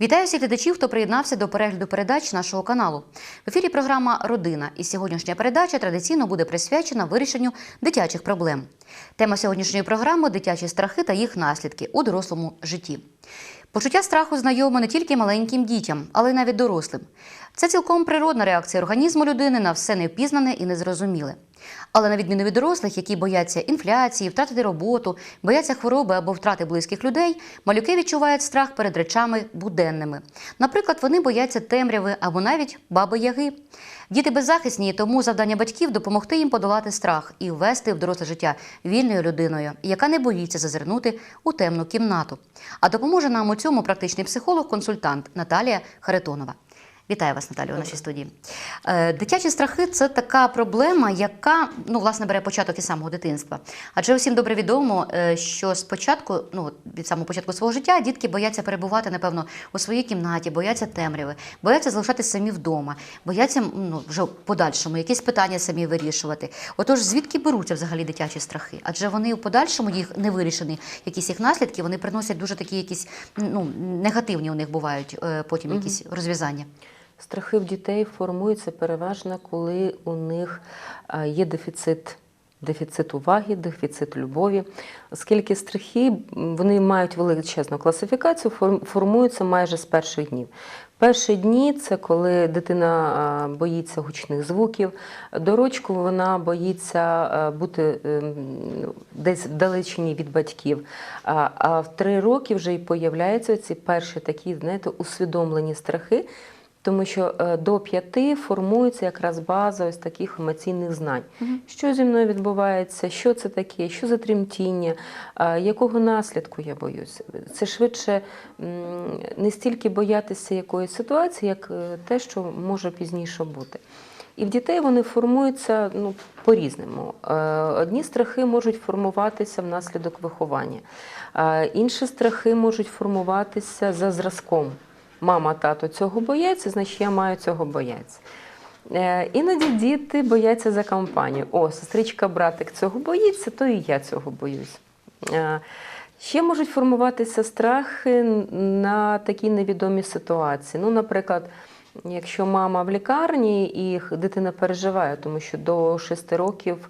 Вітаю всіх глядачів, хто приєднався до перегляду передач нашого каналу. В ефірі програма Родина. І сьогоднішня передача традиційно буде присвячена вирішенню дитячих проблем. Тема сьогоднішньої програми дитячі страхи та їх наслідки у дорослому житті. Почуття страху знайоме не тільки маленьким дітям, але й навіть дорослим. Це цілком природна реакція організму людини на все невпізнане і незрозуміле. Але на відміну від дорослих, які бояться інфляції, втратити роботу, бояться хвороби або втрати близьких людей, малюки відчувають страх перед речами буденними. Наприклад, вони бояться темряви або навіть баби яги. Діти беззахисні, тому завдання батьків допомогти їм подолати страх і ввести в доросле життя вільною людиною, яка не боїться зазирнути у темну кімнату. А допоможе нам цьому практичний психолог-консультант Наталія Харитонова. Вітаю вас, Наталію, у нашій студії. Е, Дитячі страхи це така проблема, яка ну, власне бере початок із самого дитинства. Адже усім добре відомо, е, що спочатку, ну від самого початку свого життя, дітки бояться перебувати, напевно, у своїй кімнаті, бояться темряви, бояться залишатися самі вдома, бояться ну, вже в подальшому якісь питання самі вирішувати. Отож, звідки беруться взагалі дитячі страхи? Адже вони в подальшому їх не вирішені, якісь їх наслідки, вони приносять дуже такі якісь ну, негативні у них бувають е, потім якісь розв'язання. Страхи в дітей формуються переважно, коли у них е, є дефіцит. Дефіцит уваги, дефіцит любові, оскільки страхи вони мають величезну класифікацію, форм- формуються майже з перших днів. Перші дні це коли дитина е, боїться гучних звуків, до рочку вона боїться е, бути ем, десь вдалечині від батьків. А в три роки вже і появляються ці перші такі, знаєте, усвідомлені страхи. Тому що е, до п'яти формується якраз база ось таких емоційних знань. Що зі мною відбувається, що це таке, що за тремтіння, е, якого наслідку я боюся. Це швидше не стільки боятися якоїсь ситуації, як е, те, що може пізніше бути. І в дітей вони формуються ну, по-різному. Одні страхи можуть формуватися внаслідок виховання, інші страхи можуть формуватися за зразком. Мама, тато цього бояться, значить я маю цього боятися. Е, Іноді діти бояться за компанію. О, сестричка, братик цього боїться, то і я цього боюсь. Е, Ще можуть формуватися страхи на такі невідомі ситуації. Ну, наприклад, якщо мама в лікарні і дитина переживає, тому що до 6 років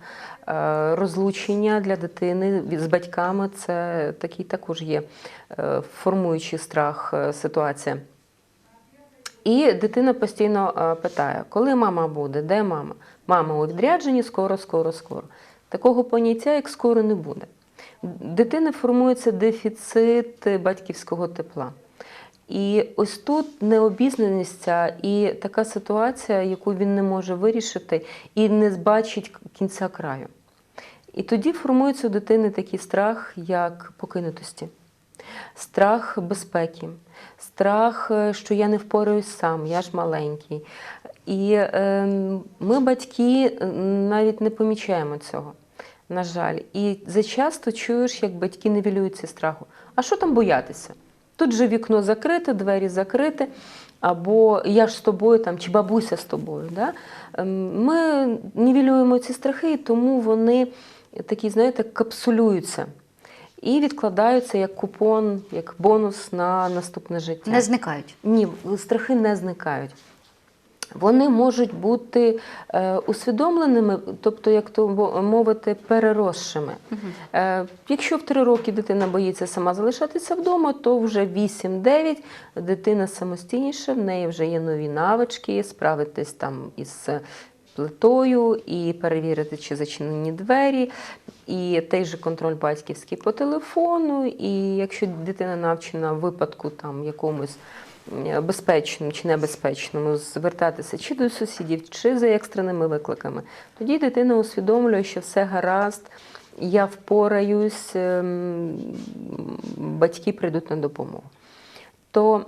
е, розлучення для дитини з батьками це такий також є формуючий страх ситуація. І дитина постійно е, питає, коли мама буде, де мама? Мама у відрядженні, скоро, скоро, скоро. Такого поняття, як скоро, не буде. Дитини формується дефіцит батьківського тепла. І ось тут необізнаність і така ситуація, яку він не може вирішити і не бачить кінця краю. І тоді формується у дитини такий страх, як покинутості, страх безпеки, страх, е, що я не впораюсь сам, я ж маленький. І е, ми, батьки, навіть не помічаємо цього. На жаль, і зачасто чуєш, як батьки нівелюють цей страху. А що там боятися? Тут же вікно закрите, двері закрите, або я ж з тобою там, чи бабуся з тобою. Да? Ем, Ми нівелюємо ці страхи, тому вони такі, знаєте, капсулюються і відкладаються як купон, як бонус на наступне життя. Не зникають. Ні, страхи не зникають. Вони можуть бути е, усвідомленими, тобто, як то мовити, переросшими. Е, якщо в три роки дитина боїться сама залишатися вдома, то вже 8-9 дитина самостійніша, в неї вже є нові навички, справитись там із плитою і перевірити, чи зачинені двері, і той же контроль батьківський по телефону. І якщо дитина навчена в випадку там якомусь безпечному чи небезпечному звертатися чи до сусідів, чи за екстреними викликами, тоді дитина усвідомлює, що все гаразд. Я впораюсь, ем, батьки прийдуть на допомогу. То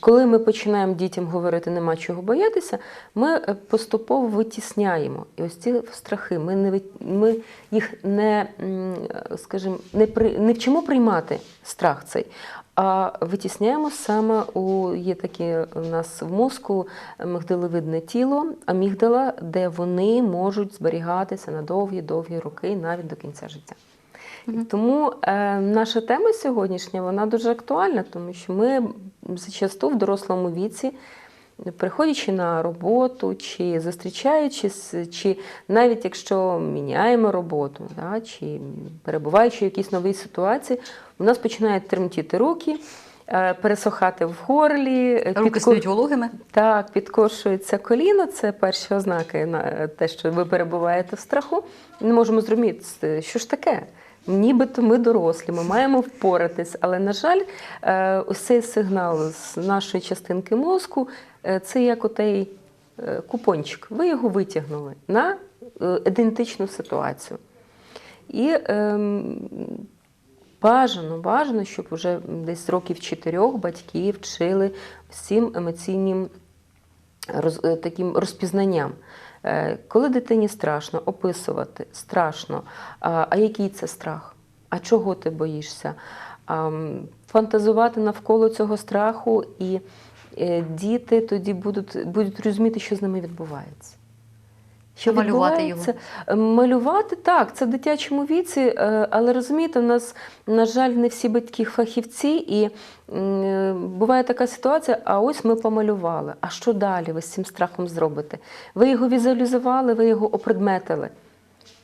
Коли ми починаємо дітям говорити нема чого боятися, ми е, поступово витісняємо. І ось ці страхи, ми, не, ми їх не, скажімо, не, при, не вчимо приймати страх цей, а витісняємо саме у є таке у нас в мозку мигдалевидне тіло, амігдала, де вони можуть зберігатися на довгі-довгі роки, навіть до кінця життя. І тому е, наша тема сьогоднішня вона дуже актуальна, тому що ми зачасту в дорослому віці, приходячи на роботу, чи зустрічаючись, чи навіть якщо міняємо роботу, да, чи перебуваючи в якійсь новій ситуації, у нас починають тремтіти руки. е, Пересохати в горлі, е, Руки підко- стають вологими. так, підкошується коліно, це перші ознаки на е, те, що ви перебуваєте в страху. Не можемо зрозуміти, що ж таке. Нібито ми дорослі, ми маємо впоратись, але, на жаль, е, ось цей сигнал з нашої частинки мозку е, це як отей е, купончик. Ви його витягнули на ідентичну ситуацію. І ем, бажано, бажано, щоб вже десь з років чотирьох батьки вчили всім емоційним таким розпізнанням. Е, Коли дитині страшно описувати, страшно, а, а який це страх? А чого ти боїшся? Фантазувати навколо цього страху, і е, діти тоді будуть, будуть розуміти, що з ними відбувається. Що Малювати відбувається. Е, Малювати так, це в дитячому віці, е, але розумієте, у нас, на жаль, не всі батьки фахівці, і е, буває така ситуація: а ось ми помалювали. А що далі ви з цим страхом зробите? Ви його візуалізували, ви його опредметили.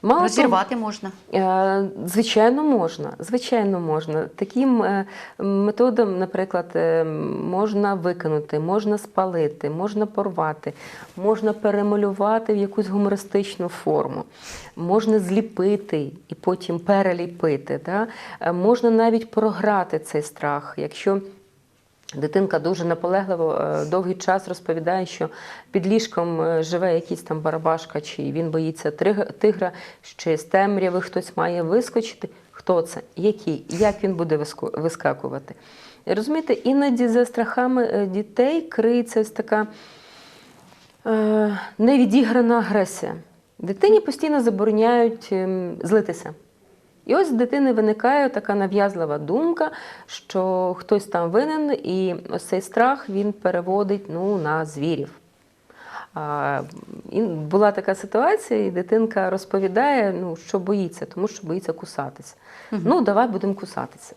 Мало того, Розірвати можна. Е, Звичайно, можна. Звичайно, можна. Таким е, методом, наприклад, е, можна викинути, можна спалити, можна порвати, можна перемалювати в якусь гумористичну форму, можна зліпити і потім переліпити. Да? Можна навіть програти цей страх, якщо. Дитинка дуже наполегливо е, довгий час розповідає, що під ліжком е, живе якийсь там барабашка, чи він боїться тигра, що з темряви хтось має вискочити. Хто це? Який? Як він буде вискакувати? Розумієте, іноді за страхами е, дітей криється ось така невідіграна агресія. Дитині постійно забороняють ем, злитися. І ось з дитини виникає така нав'язлива думка, що хтось там винен, і ось цей страх він переводить ну, на звірів. І була така ситуація, і дитинка розповідає, ну, що боїться, тому що боїться кусатися. Ну, давай будемо кусатися.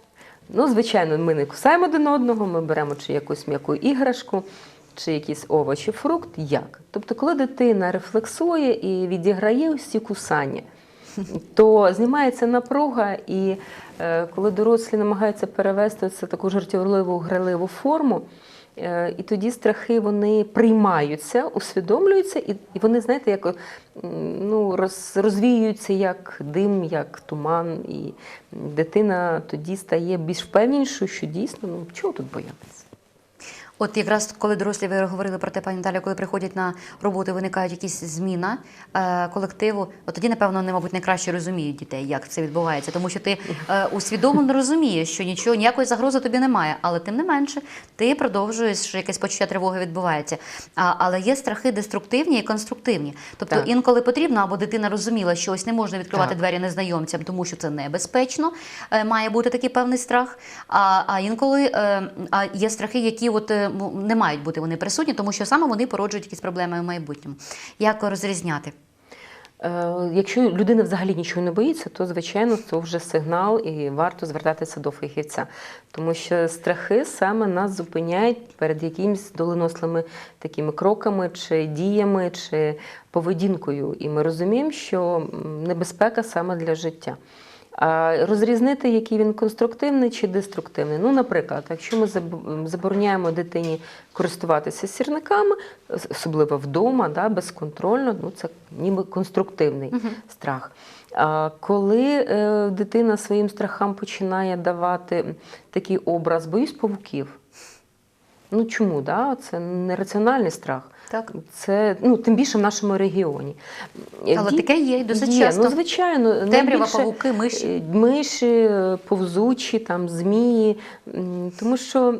Ну, звичайно, ми не кусаємо один одного, ми беремо чи якусь м'яку іграшку, чи якісь овочі, фрукт. Як? Тобто, коли дитина рефлексує і відіграє ці кусання, то знімається напруга, і е, коли дорослі намагаються перевести це таку жартівливу, граливу форму, е, і тоді страхи вони приймаються, усвідомлюються, і, вони, знаєте, як ну, роз, розвіюються як дим, як туман, і дитина тоді стає більш впевненішою, що дійсно, ну чого тут боятися? От якраз коли дорослі ви говорили про те, пані Наталя, коли приходять на роботу, виникають якісь зміна е, колективу, от тоді, напевно, вони, мабуть, найкраще розуміють дітей, як це відбувається. Тому що ти е, усвідомлено розумієш, що нічого, ніякої загрози тобі немає, але тим не менше ти продовжуєш, що якесь почуття тривоги відбувається. А, але є страхи деструктивні і конструктивні. Тобто Так. інколи потрібно, або дитина розуміла, що ось не можна відкривати Так. двері незнайомцям, тому що це небезпечно, е, має бути такий певний страх. А, а інколи е, а є страхи, які от не мають бути вони присутні, тому що саме вони породжують якісь проблеми в майбутньому. Як розрізняти? Е, Якщо людина взагалі нічого не боїться, то звичайно це вже сигнал і варто звертатися до фахівця. Тому що страхи саме нас зупиняють перед якимись доленослими такими кроками, чи діями, чи поведінкою. І ми розуміємо, що небезпека саме для життя. Розрізнити, який він конструктивний чи деструктивний. Ну, наприклад, якщо ми забороняємо дитині користуватися сірниками, особливо вдома, да, безконтрольно, ну це ніби конструктивний страх. А коли е, дитина своїм страхам починає давати такий образ, боюсь павуків. Ну чому? Да? Це нераціональний страх. Так. Це ну тим більше в нашому регіоні. Але Ді- таке є досить є, часто. Ну, звичайно, Темрява, найбільше, павуки, миші. е, миші, повзучі, там, змії. Тому що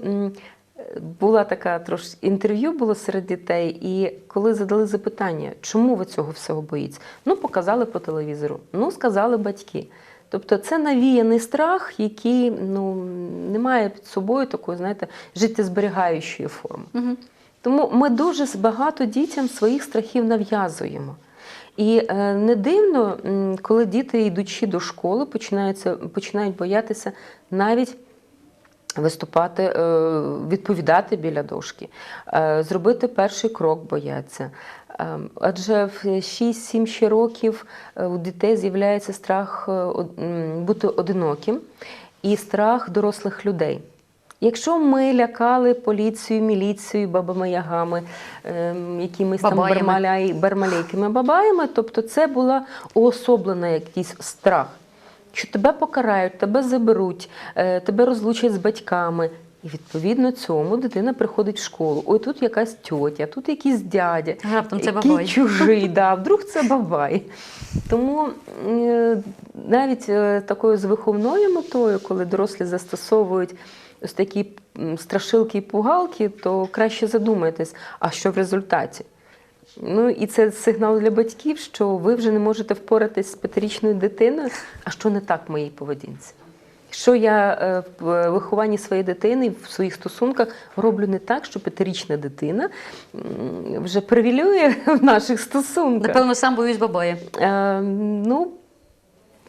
була така трошки інтерв'ю було серед дітей, і коли задали запитання, чому ви цього всього боїться? Ну, показали по телевізору, ну, сказали батьки. Тобто це навіяний страх, який ну, не має під собою такої, знаєте, життєзберігаючої форми. Угу. Тому ми дуже багато дітям своїх страхів нав'язуємо. І е, не дивно, коли діти, йдучи до школи, починають боятися навіть виступати, е, відповідати біля дошки, е, зробити перший крок бояться. Е, Адже в 6-7 ще років у дітей з'являється страх бути одиноким і страх дорослих людей. Якщо ми лякали поліцію, міліцію, бабами-ягами, ем, якимись там Бабаями. бармаляй, бармалейкими бабаями, тобто це була уособлена якийсь страх, що тебе покарають, тебе заберуть, е, тебе розлучать з батьками. І відповідно цьому дитина приходить в школу. Ой, тут якась тьотя, тут якийсь дядя, Раптом це який бабай. чужий, да, вдруг це бабай. Тому е, навіть е, такою з виховною метою, коли дорослі застосовують ось такі страшилки і пугалки, то краще задумайтесь, а що в результаті? Ну і це сигнал для батьків, що ви вже не можете впоратись з п'ятирічною дитиною, а що не так в моїй поведінці. Що я е, в вихованні своєї дитини в своїх стосунках роблю не так, що п'ятирічна дитина вже привілює в наших стосунках. Напевно, сам боюсь бабає. Е, ну,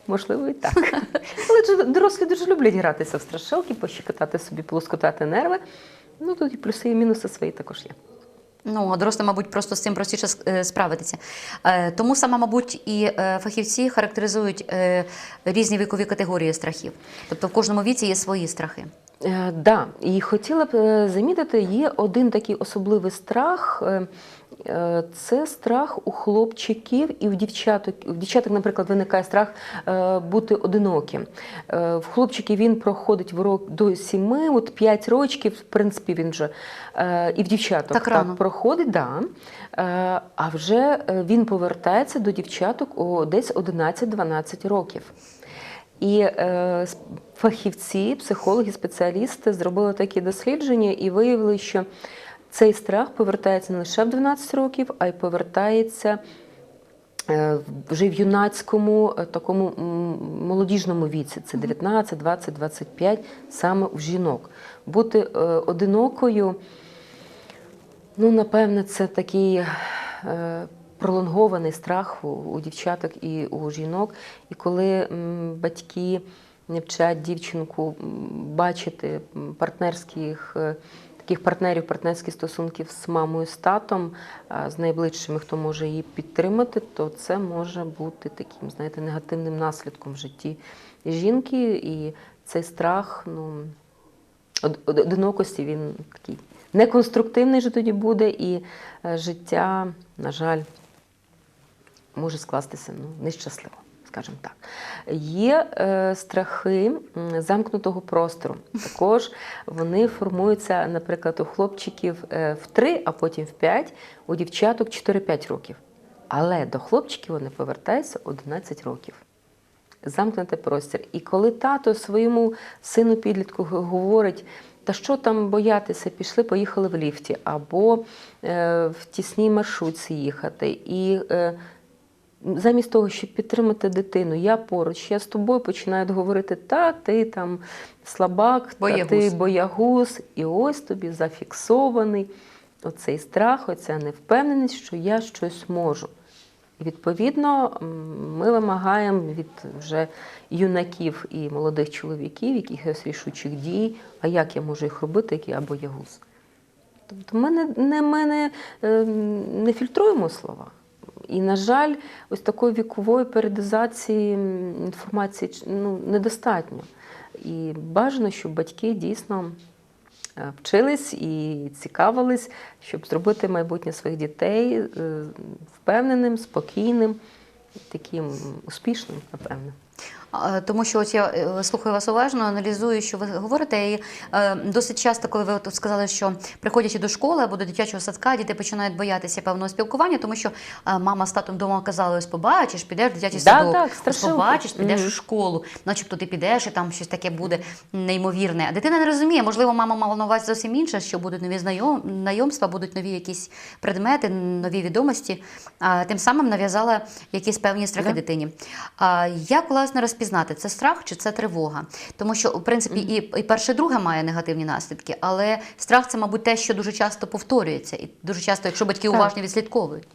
можливо, і так. Але дорослі дуже люблять гратися в страшилки, пощекотати собі, полоскотати нерви. Ну, тут і плюси, і мінуси свої також є. Ну, дорослим, мабуть, просто з цим простіше е, справитися. Е, Тому саме, мабуть, і е, фахівці характеризують різні вікові категорії страхів. Тобто в кожному віці є свої страхи. Так, да, і хотіла б замітити, є один такий особливий страх. Е, Це страх у хлопчиків і в дівчаток. У дівчаток, наприклад, виникає страх е, бути одиноким. Е, В хлопчиків він проходить в рок до 7, от 5 років, в принципі, він вже і в дівчаток Так рано. проходить, да. А вже він повертається до дівчаток о десь 11-12 років. І е, фахівці, психологи, спеціалісти зробили такі дослідження і виявили, що цей страх повертається не лише в 12 років, а й повертається е, вже в юнацькому е, такому молодіжному віці. Це 19, 20, 25, саме у жінок. Бути е, одинокою, ну, напевне, це такий пролонгований страх у, дівчаток і у жінок. І коли батьки не вчать дівчинку бачити партнерських. Таких партнерів, партнерських стосунків з мамою, з татом, з найближчими, хто може її підтримати, то це може бути таким, знаєте, негативним наслідком в житті жінки. І цей страх, ну, од- од- одинокості він такий неконструктивний же тоді буде, і е, життя, на жаль, може скластися ну, нещасливо, скажімо так. Є е, страхи замкнутого простору. Також вони формуються, наприклад, у хлопчиків е, в 3, а потім в 5, у дівчаток 4-5 років. Але до хлопчиків вони повертаються 11 років замкнути простір. І коли тато своєму сину підлітку говорить, та що там боятися, пішли, поїхали в ліфті, або е, в тісній маршрутці їхати. І е, замість того, щоб підтримати дитину, я поруч, я з тобою починають говорити, та ти там слабак, та Боягуз. ти боягуз, і ось тобі зафіксований оцей страх, оця невпевненість, що я щось можу. І відповідно ми вимагаємо від вже юнаків і молодих чоловіків якихось рішучих дій, а як я можу їх робити, як я або ягуз. Тобто ми не, не, ми не, е, не фільтруємо слова. І, на жаль, ось такої вікової періодизації інформації ну, недостатньо. І бажано, щоб батьки дійсно е, вчились і цікавились, щоб зробити майбутнє своїх дітей е, впевненим, спокійним, таким успішним, напевно. Тому що от я е, слухаю вас уважно, аналізую, що ви говорите. І е, досить часто, коли ви от сказали, що приходячи до школи або до дитячого садка, діти починають боятися певного спілкування, тому що е, мама з татом вдома казали, ось побачиш, підеш в дитячий Да, садок, так, ось побачиш, підеш Мгм. у школу, начебто ти підеш і там щось таке буде неймовірне. А дитина не розуміє, можливо, мама мала на увазі зовсім інше, що будуть нові знайомства, будуть нові якісь предмети, нові відомості. А тим самим нав'язала якісь певні страхи Да. дитині. А як власне власне розпізнати, це страх чи це тривога? Тому що, в принципі, і, і перше, і друге має негативні наслідки, але страх це, мабуть, те, що дуже часто повторюється, і дуже часто, якщо батьки Так. уважні відслідковують.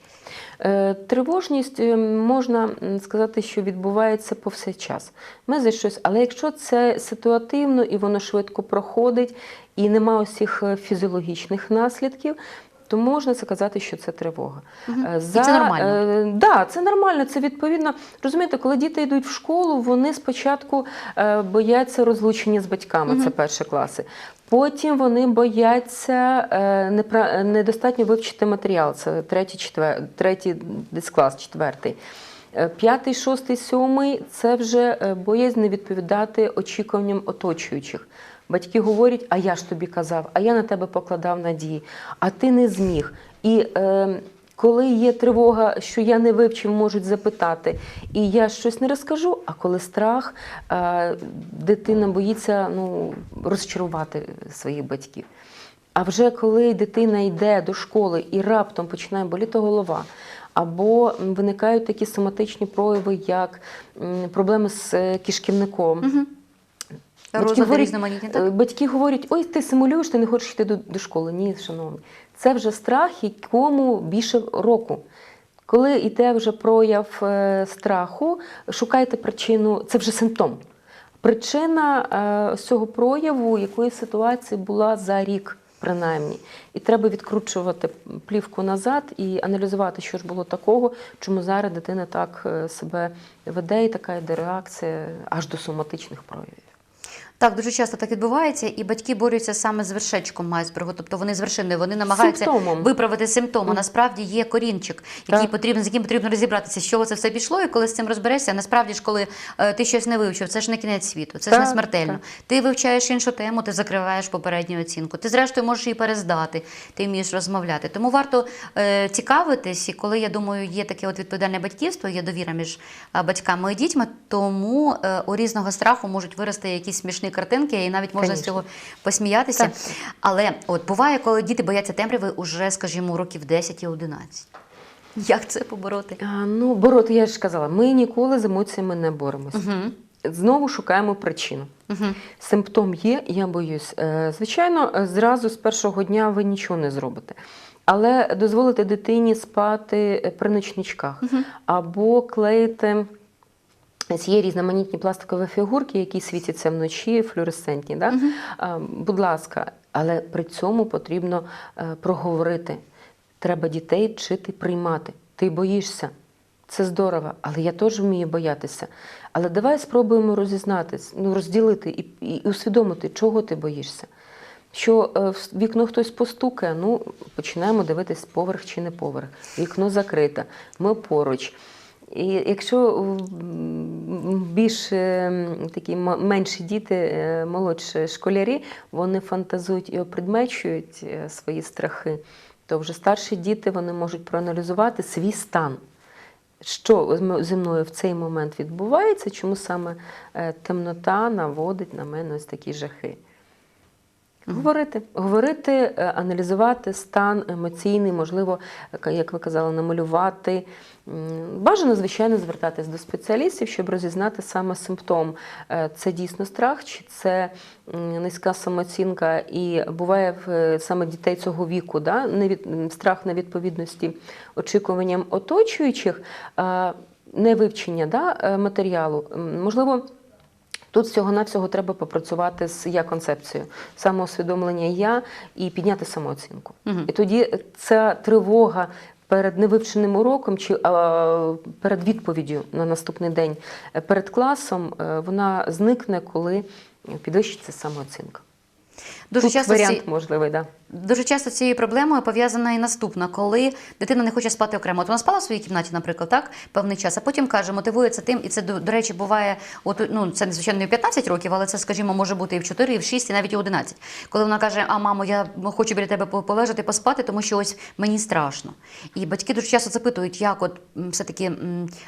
Е, Тривожність е, можна сказати, що відбувається повсякчас. Ми за щось, але якщо це ситуативно і воно швидко проходить, і нема усіх е, фізіологічних наслідків. То можна сказати, що це тривога. Мгм. Е, І це нормально? Е, да, це нормально. Це відповідно. Розумієте, коли діти йдуть в школу, вони спочатку е, бояться розлучення з батьками, Мгм. це перші класи. Потім вони бояться е, недостатньо вивчити матеріал. Це третій, четвер... третій десь клас, четвертий. Е, П'ятий, шостий, сьомий це вже е, боязнь не відповідати очікуванням оточуючих. Батьки говорять, а я ж тобі казав, а я на тебе покладав надії, а ти не зміг. І е, коли є тривога, що я не вивчив, можуть запитати, і я щось не розкажу. А коли страх, е, дитина боїться ну, розчарувати своїх батьків. А вже коли дитина йде до школи і раптом починає боліти голова, або виникають такі соматичні прояви, як проблеми з е, кишківником. Угу. Батьки говорять, Е, так? Батьки говорять, ой, ти симулюєш, ти не хочеш йти до, до школи. Ні, шановні. Це вже страх, якому більше року. Коли йде вже прояв е, страху, шукайте причину, це вже симптом. Причина е, цього прояву якої ситуації була за рік, принаймні. І треба відкручувати плівку назад і аналізувати, що ж було такого, чому зараз дитина так е, себе веде, і така йде реакція аж до соматичних проявів. Так, дуже часто так відбувається, і батьки борються саме з вершечком айсбергу, тобто вони з вершиною, вони намагаються Симптомом. виправити симптоми. Насправді є корінчик, який Так. потрібен, з яким потрібно розібратися, з чого це все пішло, і коли з цим розберешся, насправді ж, коли е, ти щось не вивчив, це ж не кінець світу, це ж не смертельно. так. Ти вивчаєш іншу тему, ти закриваєш попередню оцінку. Ти, зрештою, можеш її перездати, ти вмієш розмовляти. Тому варто е, цікавитись, і коли я думаю, є таке от відповідальне батьківство, є довіра між е, батьками і дітьми, тому е, у різного страху можуть вирости якісь смішні картинки, і навіть можна з цього посміятися. Так. Але от буває, коли діти бояться темряви уже, скажімо, років 10 і 11. Як це побороти? А, ну, бороти, я ж казала, ми ніколи з емоціями не боремося. Угу. Знову шукаємо причину. Угу. Симптом є, я боюсь. Е, Звичайно, е, зразу з першого дня ви нічого не зробите. Але дозволити дитині спати е, при ночничках або клеїти. Є різноманітні пластикові фігурки, які світяться вночі, флюоресцентні. Да? А, Будь ласка, але при цьому потрібно е, проговорити. Треба дітей вчити приймати. Ти боїшся. Це здорово, але я теж вмію боятися. Але давай спробуємо розізнатись, ну, розділити і, і усвідомити, чого ти боїшся. Що е, в вікно хтось постукає, ну починаємо дивитись, поверх чи не поверх. Вікно закрите, ми поруч. І якщо більш е, такі менші діти, е, молодші школярі, вони фантазують і опредмечують е, свої страхи, то вже старші діти вони можуть проаналізувати свій стан. Що зі мною в цей момент відбувається, чому саме е, темнота наводить на мене ось такі жахи. Говорити, говорити, е, аналізувати стан емоційний, можливо, е, як ви казали, намалювати. Бажано, звичайно, звертатись до спеціалістів, щоб розізнати саме симптом. Е, Це дійсно страх, чи це низька самооцінка, і буває в саме дітей цього віку, да? страх невідповідності очікуванням оточуючих, невивчення да, матеріалу. Можливо, Тут всього-навсього треба попрацювати з я концепцією, самоусвідомлення я і підняти самооцінку. Угу. І тоді ця тривога перед невивченим уроком чи а, перед відповіддю на наступний день е, перед класом, е, вона зникне, коли підвищиться самооцінка. Дуже Тут часто ці- варіант можливий, да. Дуже часто цією проблемою пов'язана і наступна, коли дитина не хоче спати окремо. От вона спала в своїй кімнаті, наприклад, так певний час, а потім каже, мотивується тим, і це до, речі буває. От ну це звичайно не в 15 років, але це, скажімо, може бути і в 4, і в 6, і навіть і в 11. Коли вона каже: А мамо, я хочу біля тебе полежати, поспати, тому що ось мені страшно. І батьки дуже часто запитують, як от все-таки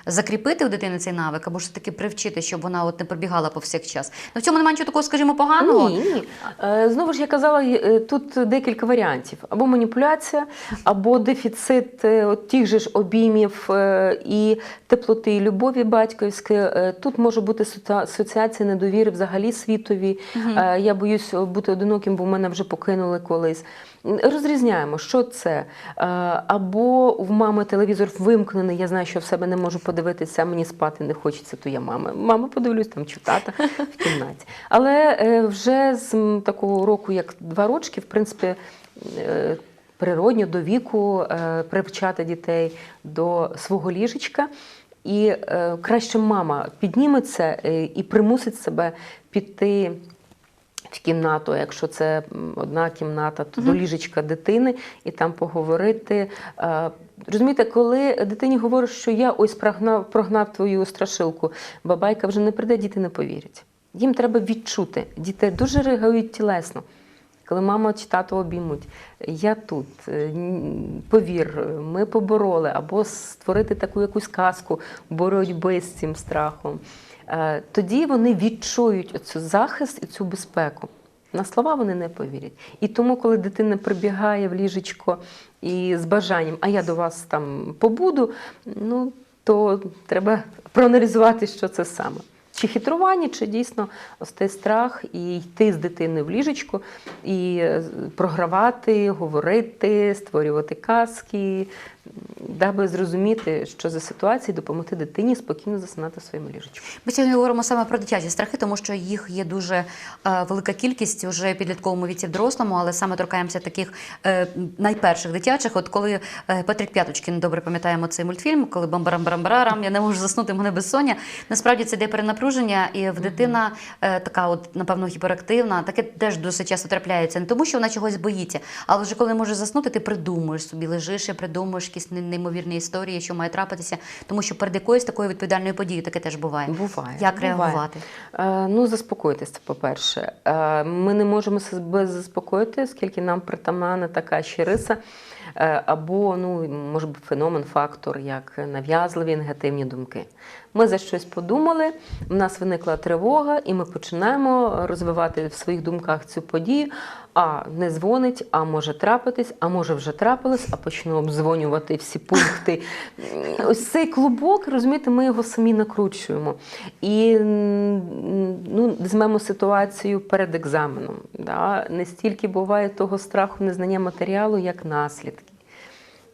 закріпити у дитини цей навик, або ж таки привчити, щоб вона от не пробігала повсякчас. Ну в цьому немає нічого такого, скажімо, поганого. Ні, ні. Е, Знову знову ж я казала, е, тут декілька варіантів: або маніпуляція, або дефіцит е, от тих же ж обіймів е, і теплоти, і любові батьківської. Е, Тут може бути асоціація недовіри взагалі світові. Е, Я боюсь бути одиноким, бо мене вже покинули колись. Розрізняємо, що це. Е, Або в мами телевізор вимкнений, я знаю, що в себе не можу подивитися, мені спати не хочеться, то я мами. Мама подивлюсь там чи тата в кімнаті. Але е, вже з такого року, як два рочки, в принципі, е, природньо до віку привчати дітей до свого ліжечка. І краще мама підніметься і примусить себе піти в кімнату, якщо це одна кімната, то до ліжечка дитини і там поговорити. Е, Розумієте, коли дитині говориш, що я ось прогнав, прогнав твою страшилку, бабайка вже не прийде, діти не повірять. Їм треба відчути. Діти дуже реагують тілесно. Коли мама чи тато обіймуть, я тут, е, повір, ми побороли, або створити таку якусь казку боротьби з цим страхом. Е, Тоді вони відчують оцю захист і цю безпеку. На слова вони не повірять. І тому, коли дитина прибігає в ліжечко і з бажанням, а я до вас там побуду, ну то треба проаналізувати, що це саме. Чи хитрування, чи дійсно ось цей страх і йти з дитини в ліжечко і е, програвати, говорити, створювати казки, даби зрозуміти, що за ситуації допомогти дитині спокійно засинати в своєму ліжечку. Ми сьогодні говоримо саме про дитячі страхи, тому що їх є дуже е, велика кількість уже підлітковому віці в дорослому, але саме торкаємося таких е, найперших дитячих. От коли е, Патрік П'яточкін, добре пам'ятаємо цей мультфільм, коли бамбарам-барам-барам, я не можу заснути, мене безсоння. Насправді це йде перенапруження, і в дитина е, така, от напевно, гіперактивна. Таке теж досить часто трапляється. Не тому, що вона чогось боїться, але вже коли може заснути, ти придумуєш собі, лежиш і придумуєш якісь не- неймовірні історії, що має трапитися, тому що перед якоюсь такою відповідальною подією таке теж буває. Буває. Як буває. реагувати? Е, Ну, заспокойтеся, по-перше. Е, Ми не можемо себе заспокоїти, оскільки нам притаманна така ще риса, е, або ну, може бути феномен, фактор, як нав'язливі негативні думки. Ми за щось подумали, в нас виникла тривога, і ми починаємо розвивати в своїх думках цю подію. А не дзвонить, а може трапитись, а може вже трапилось, а почну обдзвонювати всі пункти. Ось цей клубок, розумієте, ми його самі накручуємо. І ну, візьмемо ситуацію перед екзаменом. Да? Не стільки буває того страху незнання матеріалу, як наслідки.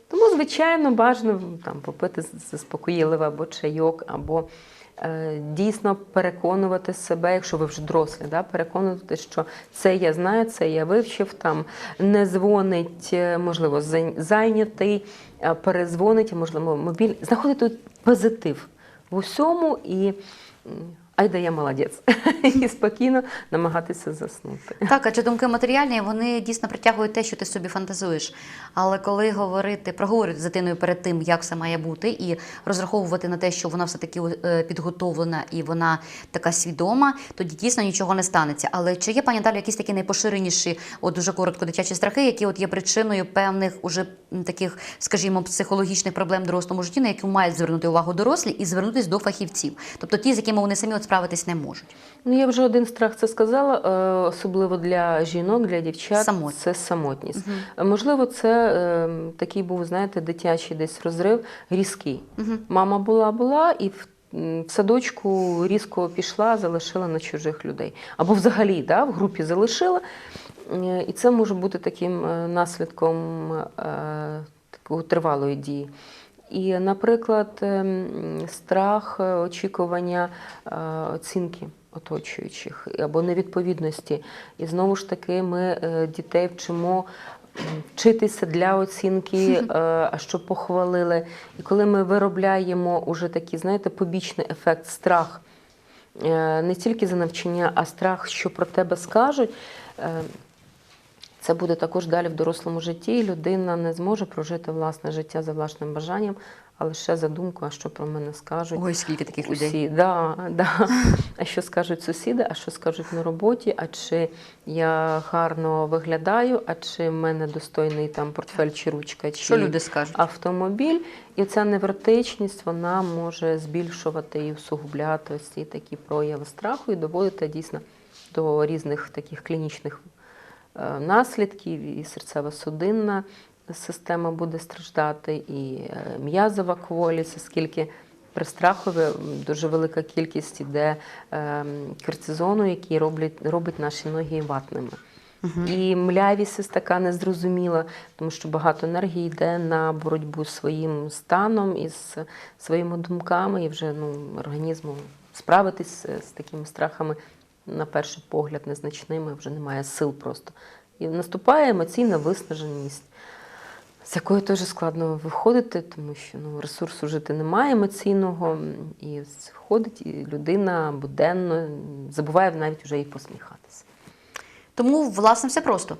Тому, звичайно, бажано там, попити заспокійливе або чайок, або дійсно переконувати себе, якщо ви вже дорослі, да, переконувати, що це я знаю, це я вивчив, там не дзвонить, е, можливо, зайнятий, е, перезвонить, можливо, мобіль. Знаходити позитив в усьому і. Айда я молодець. І спокійно намагатися заснути. Так, адже думки матеріальні, вони дійсно притягують те, що ти собі фантазуєш. Але коли говорити, проговорити з дитиною перед тим, як все має бути, і розраховувати на те, що вона все таки е, підготовлена і вона така свідома, тоді дійсно нічого не станеться. Але чи є пані Наталі якісь такі найпоширеніші, от дуже коротко дитячі страхи, які от є причиною певних уже таких, скажімо, психологічних проблем дорослому житті, на які мають звернути увагу дорослі і звернутись до фахівців, тобто ті, з якими вони самі от справитись не можуть. Ну, я вже один страх це сказала, е, особливо для жінок, для дівчат. Самотність. Це самотність. Е, Можливо, це е, такий був, знаєте, дитячий десь розрив різкий. Мама була, була і в, в садочку різко пішла, залишила на чужих людей. Або взагалі да, в групі залишила. Е, І це може бути таким наслідком такої тривалої дії. І, наприклад, ем, страх, е, очікування е, оцінки оточуючих або невідповідності. І знову ж таки, ми е, дітей вчимо вчитися для оцінки, а щоб похвалили. І коли ми виробляємо уже такий, знаєте, побічний ефект, страх не тільки за навчання, а страх, що про тебе скажуть. Це буде також далі в дорослому житті. Людина не зможе прожити власне життя за власним бажанням, а лише за думкою, а що про мене скажуть. Ой, скільки таких людей. Да, да. А що скажуть сусіди, а що скажуть на роботі, а чи я гарно виглядаю, а чи в мене достойний там портфель чи ручка, чи Що люди скажуть? автомобіль. І ця невротичність вона може збільшувати і усугубляти ось ці такі прояви страху і доводити дійсно до різних таких клінічних наслідків, і серцево-судинна система буде страждати, і е, м'язова кволість, оскільки при страхові дуже велика кількість іде е, кортизону, який роблять, робить наші ноги ватними. І млявість ось така незрозуміла, тому що багато енергії йде на боротьбу з своїм станом і з своїми думками, і вже ну, організму справитись з такими страхами на перший погляд незначними, вже немає сил просто. І наступає емоційна виснаженість, з якої теж складно виходити, тому що ну, ресурсу жити немає емоційного, і ходить і людина буденно забуває навіть вже і посміхатися. Тому, власне, все просто.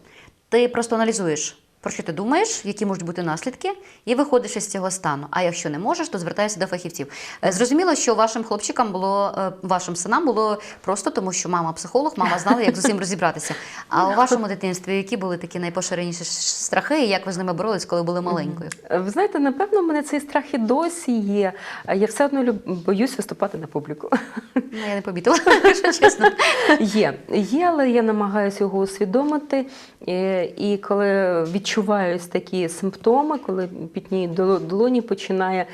Ти просто аналізуєш, про що ти думаєш, які можуть бути наслідки, і виходиш із цього стану. А якщо не можеш, то звертаєшся до фахівців. Е, Зрозуміло, що вашим хлопчикам було, е, вашим синам було просто, тому що мама психолог, мама знала, як з усім розібратися. А у вашому дитинстві які були такі найпоширеніші страхи, і як ви з ними боролись, коли були маленькою? Ви знаєте, напевно, в мене цей страх і досі є. Я все одно боюсь виступати на публіку. Ну, я не помітила, якщо чесно. Є, є, але я намагаюся його усвідомити. Е, І коли відчуваю ось такі симптоми, коли пітніють долоні, починає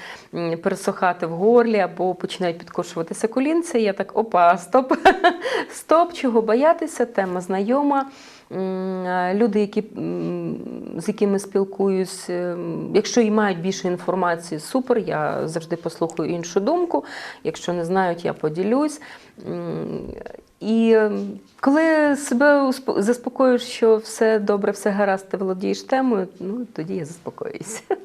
пересохати в горлі або починають підкошуватися колінці, я так опа, стоп, стоп, чого боятися, тема знайома. Е, Люди, які, з якими спілкуюсь, е, якщо і мають більше інформації, супер, я завжди послухаю іншу думку. Якщо не знають, я поділюсь. І коли себе заспокоюєш, що все добре, все гаразд, ти володієш темою, ну тоді я заспокоююся.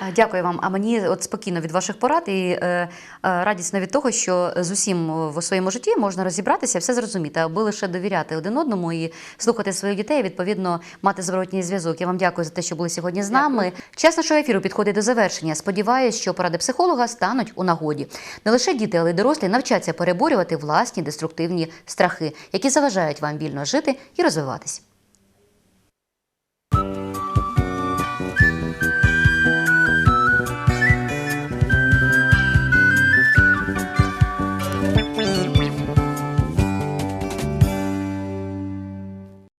А, Дякую вам. А мені от спокійно від ваших порад і е, е, радісно від того, що з усім в своєму житті можна розібратися, все зрозуміти, аби лише довіряти один одному і слухати своїх дітей, відповідно, мати зворотній зв'язок. Я вам дякую за те, що були сьогодні з нами. Час нашого ефіру підходить до завершення. Сподіваюсь, що поради психолога стануть у нагоді. Не лише діти, але й дорослі навчаться переборювати власні деструктивні страхи, які заважають вам вільно жити і розвиватись.